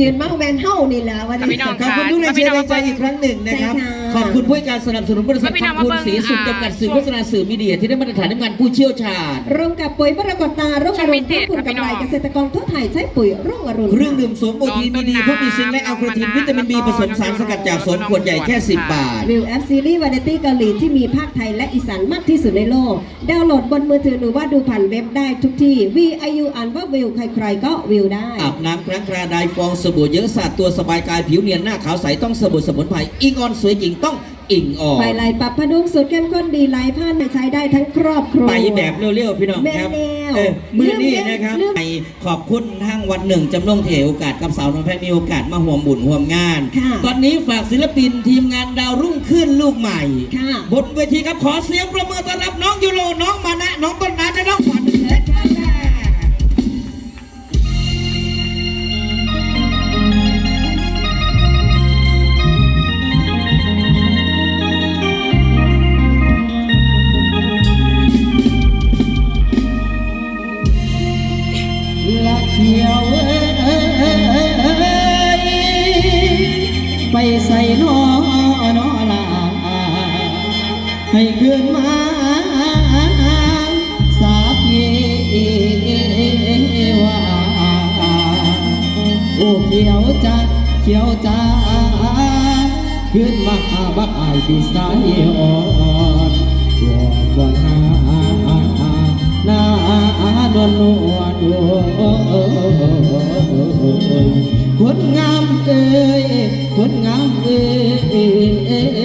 ยืนเมาแมนเฮ้านี่แหละวันพี่นี้น้องขอบคุณทุกแรงเชียร์แรงใจอีกครั้งหนึ่งนะครับใช่ค่ะขอบคุณผู้ให้การสนับสนุนบริษัทพี่น้องคำคุณมาเบิ่งสีสุขอ่าจำกัดสื่อโฆษณาสื่อมีเดียที่ได้มาตรฐานในงานผู้เชี่ยวชาญร่วมกับปุ๋ยปรากฏตาร่วมอรุณที่คุณกำไรเกษตรกรทั่วไทยใช้ปุ๋ยร่วมอรุณเครื่องดื่มโสมโอทีนมีดีเพราะมีซิงค์และอัลกรทินวิตามินบีผสมสารสกัดจากโสมขวดใหญ่แค่ 10 บาทวิวแอปซีรีส์วาไรตี้เกาหลีที่มีภาคไทยและอีสานมากที่สุดในโลก ดาวน์โหลดบนมือถือหรือว่าดูผ่านเว็บได้ทุกที่ VIU อ่านว่าวิวใครๆก็วิวได้อาบน้ำครั้งคราไดฟองสบู่เยอะสาดตัวสบายกายผิวเนียนหน้าขาวใสต้องสบู่สมุนไพรอิงออนสวยจริงต้องอิงออนไฟไลปรับพดุงสูตรเข้มข้นดีไลายผ้าใช้ได้ทั้งครอบครัวไปแบบเร็วๆพี่น้องครับแม่แล้วเออมือนี้นะครับเรื่อง ไปขอบคุณทางวันหนึ่งจำลองเถโอกาสกับสาวน้องแพทย์มีโอกาสมาห่วมบุญห่วมงาน ค่ะ ตอนนี้ฝากศิลปินทีมงานดาวรุ่งขึ้นลูกใหม่ ค่ะ บนเวทีครับขอเสียงประเมินต้อนรับน้องยูโรน้องมานะ น้องต้นน้ำและน้องขวัญเชิญครั ให้คืนมาสาพีว่าโอ้เขียวจ้าเขียวจ้าคืนมาบักอายปีสายอ่อนวอนวอนหาหน้านวลนวลคนงามเอ้ยคนงามเอ้ย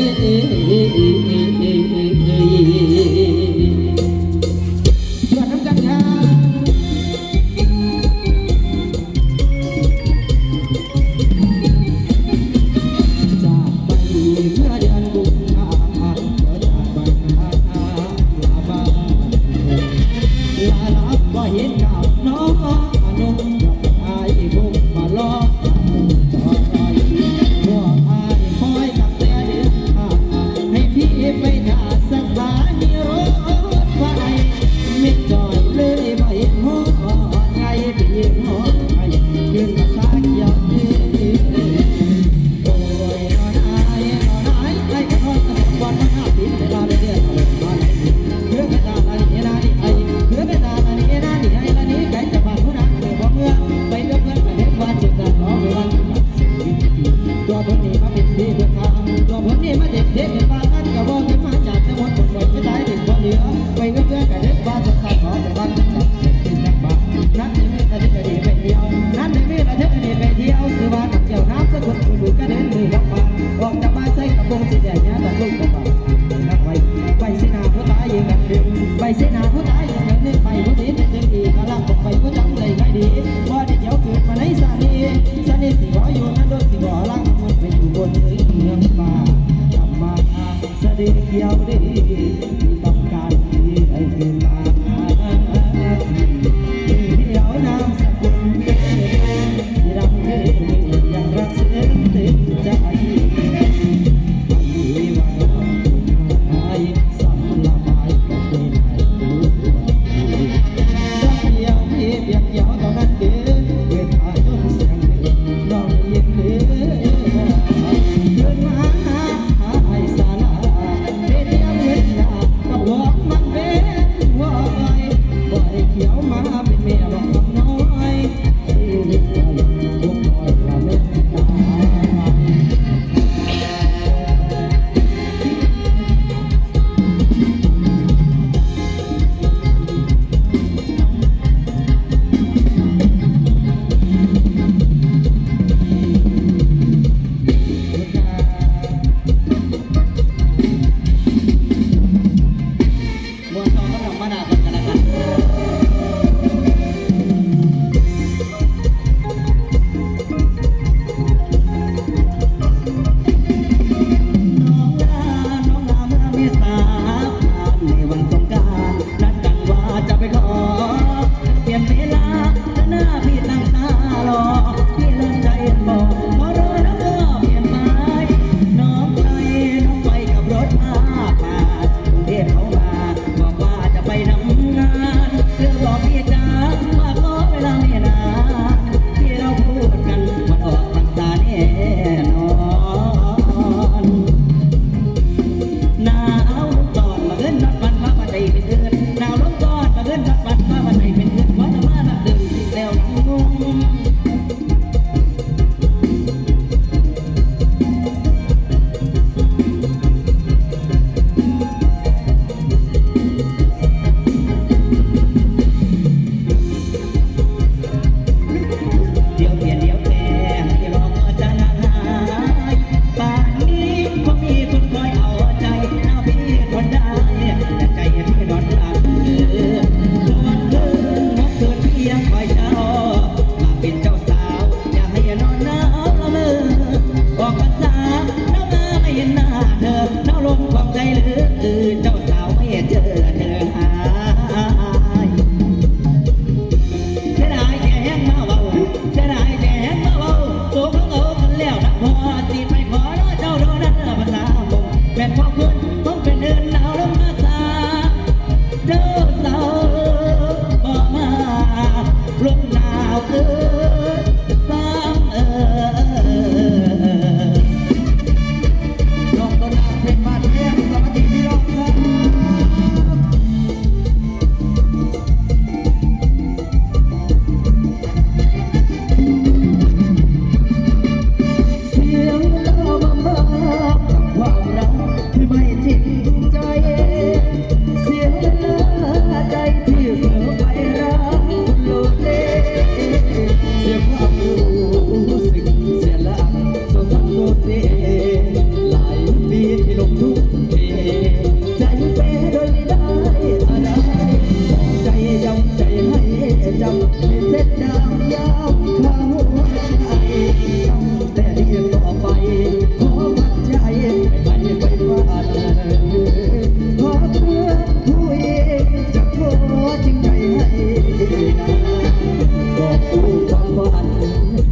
เห็นกับน้อ สะดีเกี่ยวดี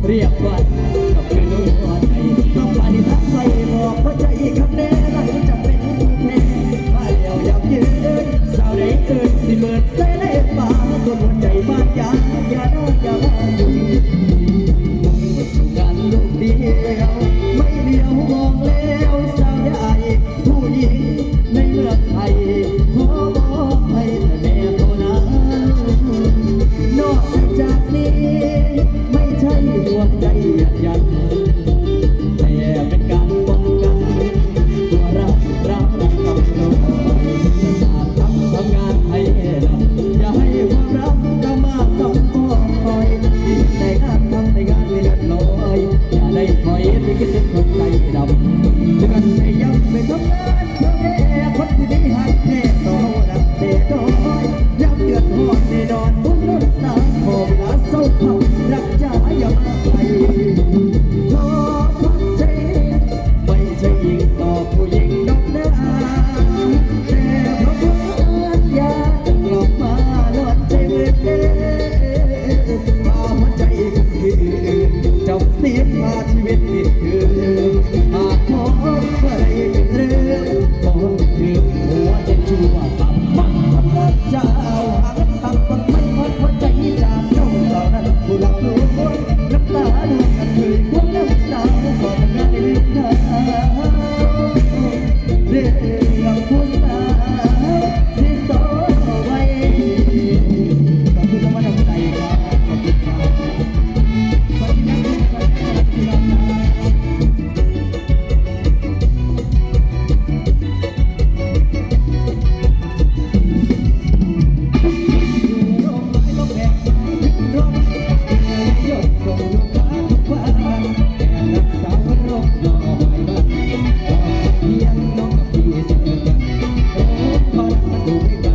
เรียกว่า now the